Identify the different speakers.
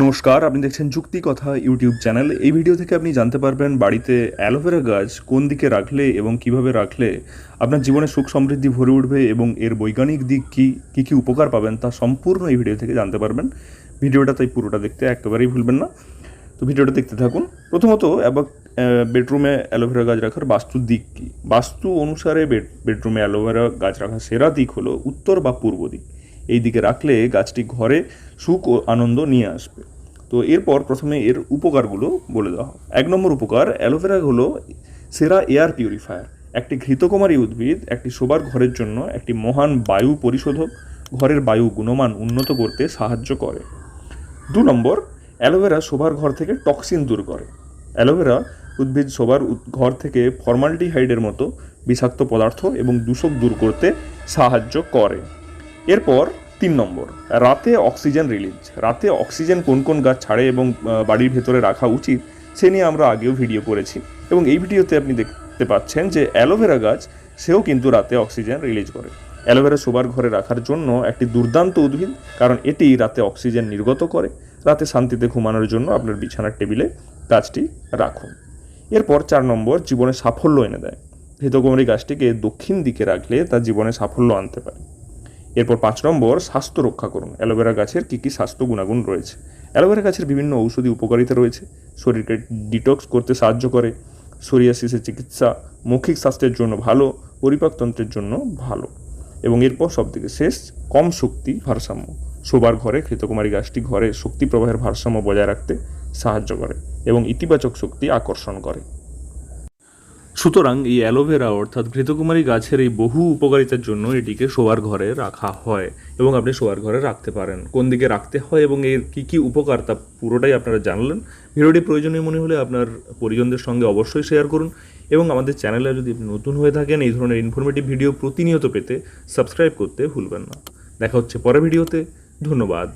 Speaker 1: নমস্কার, আপনি দেখছেন যুক্তি কথা ইউটিউব চ্যানেল। এই ভিডিও থেকে আপনি জানতে পারবেন বাড়িতে অ্যালোভেরা গাছ কোন দিকে রাখলে এবং কীভাবে রাখলে আপনার জীবনে সুখ সমৃদ্ধি ভরে উঠবে এবং এর বৈজ্ঞানিক দিক কী কী কী উপকার পাবেন তা সম্পূর্ণ এই ভিডিও থেকে জানতে পারবেন। ভিডিওটা তাই পুরোটা দেখতে একেবারেই ভুলবেন না। তো ভিডিওটা দেখতে থাকুন। প্রথমত এবার বেডরুমে অ্যালোভেরা গাছ রাখার বাস্তুর দিক কী? বাস্তু অনুসারে বেড, বেডরুমে অ্যালোভেরা গাছ রাখার সেরা দিক হলো উত্তর বা পূর্ব দিক। এই দিকে রাখলে গাছটি ঘরে সুখ ও আনন্দ নিয়ে আসবে। তো এরপর প্রথমে এর উপকারগুলো বলে দেওয়া এক নম্বর উপকার, অ্যালোভেরা হলো সেরা এয়ার পিউরিফায়ার। একটি ঘৃতকুমারী উদ্ভিদ, একটি শোবার ঘরের জন্য একটি মহান বায়ু পরিশোধক। ঘরের বায়ু গুণমান উন্নত করতে সাহায্য করে। দু নম্বর, অ্যালোভেরা শোবার ঘর থেকে টক্সিন দূর করে। অ্যালোভেরা উদ্ভিদ শোবার ঘর থেকে ফর্মালডিহাইডের মতো বিষাক্ত পদার্থ এবং দূষক দূর করতে সাহায্য করে। এরপর তিন নম্বর, রাতে অক্সিজেন রিলিজ। রাতে অক্সিজেন কোন কোন গাছ ছাড়ে এবং বাড়ির ভেতরে রাখা উচিত, সে নিয়ে আমরা আগেও ভিডিও করেছি। এবং এই ভিডিওতে আপনি দেখতে পাচ্ছেন যে অ্যালোভেরা গাছ, সেও কিন্তু রাতে অক্সিজেন রিলিজ করে। অ্যালোভেরা শোবার ঘরে রাখার জন্য একটি দুর্দান্ত উদ্ভিদ, কারণ এটি রাতে অক্সিজেন নির্গত করে। রাতে শান্তিতে ঘুমানোর জন্য আপনার বিছানার টেবিলে গাছটি রাখুন। এরপর চার নম্বর, জীবনে সাফল্য এনে দেয়। ঘৃতকুমারী গাছটিকে দক্ষিণ দিকে রাখলে তার জীবনে সাফল্য আনতে পারে। এরপর পাঁচ নম্বর, স্বাস্থ্য রক্ষা করুন। অ্যালোভেরা গাছের কী কী স্বাস্থ্য গুণাগুণ রয়েছে? অ্যালোভেরা গাছের বিভিন্ন ঔষধি উপকারিতা রয়েছে। শরীরকে ডিটক্স করতে সাহায্য করে। সোরিয়াসিসের চিকিৎসা মৌখিক স্বাস্থ্যের জন্য ভালো, পরিপাকতন্ত্রের জন্য ভালো। এবং এরপর সবথেকে শেষ, কম শক্তি ভারসাম্য। শোবার ঘরে ক্ষেতকুমারী গাছটি ঘরে শক্তি প্রবাহের ভারসাম্য বজায় রাখতে সাহায্য করে এবং ইতিবাচক শক্তি আকর্ষণ করে। সুতরাং এই অ্যালোভেরা অর্থাৎ ঘৃতকুমারী গাছের এই বহু উপকারিতার জন্য এটিকে শোয়ার ঘরে রাখা হয় এবং আপনি শোয়ার ঘরে রাখতে পারেন। কোন দিকে রাখতে হয় এবং এর কী কী উপকার তা পুরোটাই আপনারা জানলেন। ভিডিওটি প্রয়োজনীয় মনে হলে আপনার পরিজনদের সঙ্গে অবশ্যই শেয়ার করুন এবং আমাদের চ্যানেলে যদি নতুন হয়ে থাকেন, এই ধরনের ইনফরমেটিভ ভিডিও প্রতিনিয়ত পেতে সাবস্ক্রাইব করতে ভুলবেন না। দেখা হচ্ছে পরের ভিডিওতে ধন্যবাদ।